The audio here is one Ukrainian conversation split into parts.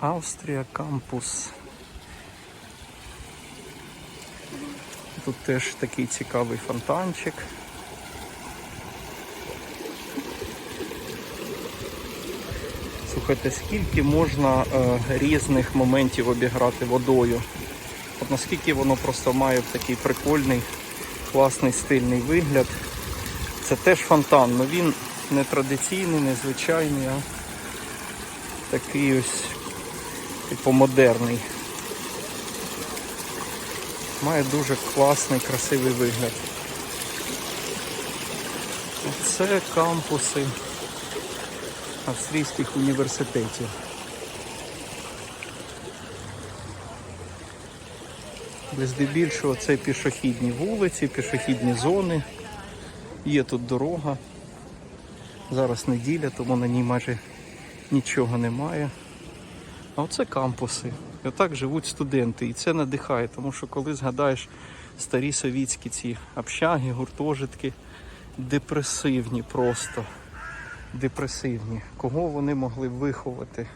Австрія кампус. Тут теж такий цікавий фонтанчик. Слухайте, скільки можна е, різних моментів обіграти водою. От наскільки воно просто має такий прикольний, класний стильний вигляд. Це теж фонтан, але він не традиційний, не звичайний, а такий ось типу модерний. Має дуже класний, красивий вигляд. Це кампуси австрійських університетів. Де здебільшого це пішохідні вулиці, пішохідні зони. Є тут дорога. Зараз неділя, тому на ній майже нічого немає. А оце кампуси. І отак живуть студенти. І це надихає, тому що коли згадаєш старі совітські ці общаги, гуртожитки, депресивні просто. Депресивні. Кого вони могли виховати?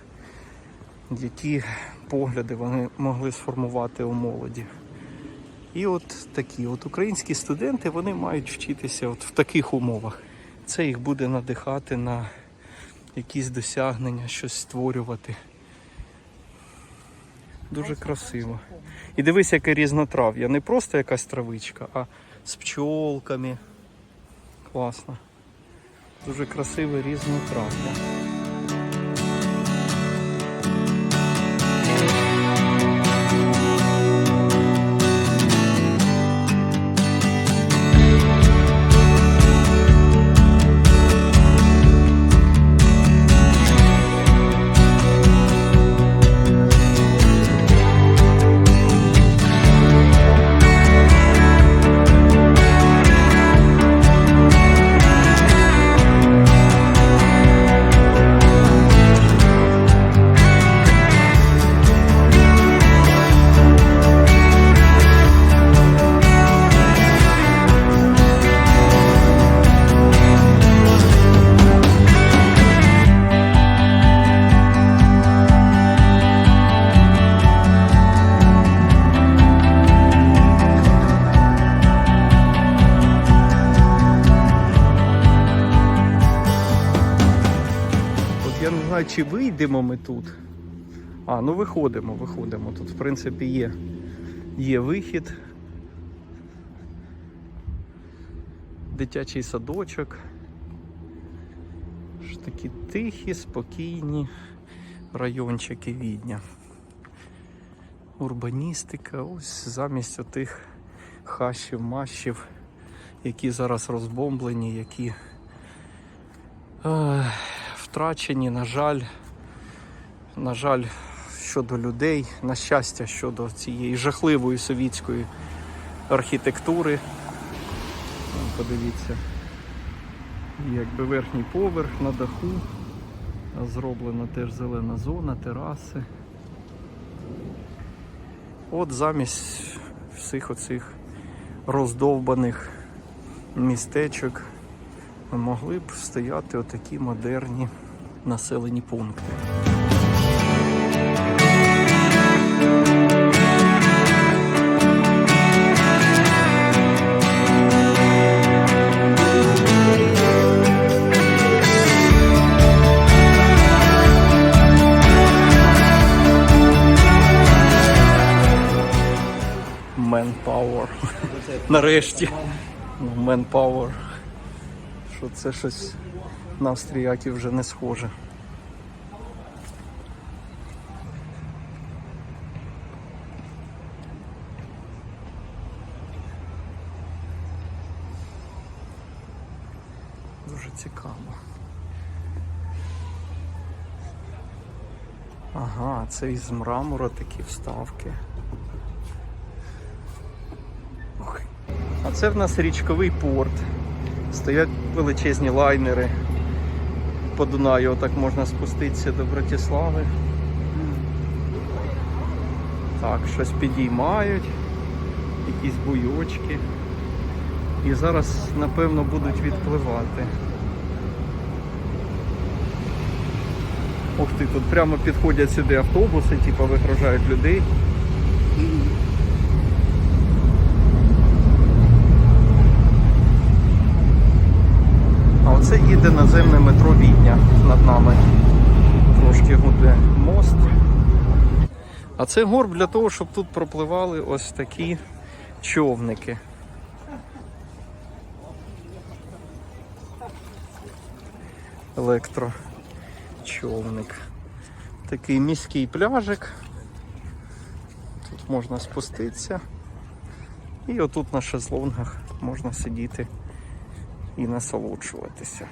Які погляди вони могли сформувати у молоді? І от такі от українські студенти вони мають вчитися от в таких умовах. Це їх буде надихати на якісь досягнення, щось створювати. Дуже красиво. І дивись, яке різнотрав'я. Не просто якась травичка, а з пчолками. Класно. Дуже красиве різнотрав'я. Знаю, чи вийдемо ми тут. А, ну виходимо, виходимо. Тут, в принципі, є, є вихід. Дитячий садочок. Ж такі тихі, спокійні райончики відня. Урбаністика, ось замість отих хащів, мащів, які зараз розбомблені, які е, втрачені, на жаль, на жаль, щодо людей, на щастя, щодо цієї жахливої совітської архітектури. Подивіться, якби верхній поверх на даху, зроблена теж зелена зона, тераси. От замість всіх оцих роздовбаних містечок могли б стояти отакі модерні населені пункти. Manpower. Нарешті. Manpower. Що це щось на австріяків вже не схоже. Дуже цікаво. Ага, це із мрамора такі вставки. А це в нас річковий порт. Стоять величезні лайнери. По Дунаю отак можна спуститися до Братислави. Так, щось підіймають, якісь буйочки. І зараз, напевно, будуть відпливати. Ух ти, тут прямо підходять сюди автобуси, типу вигружають людей. А оце їде наземне метро Відня над нами. Трошки гуде мост. А це горб для того, щоб тут пропливали ось такі човники. Електрочовник. Такий міський пляжик. Тут можна спуститися. І отут на шезлонгах можна сидіти і насолоджуватися.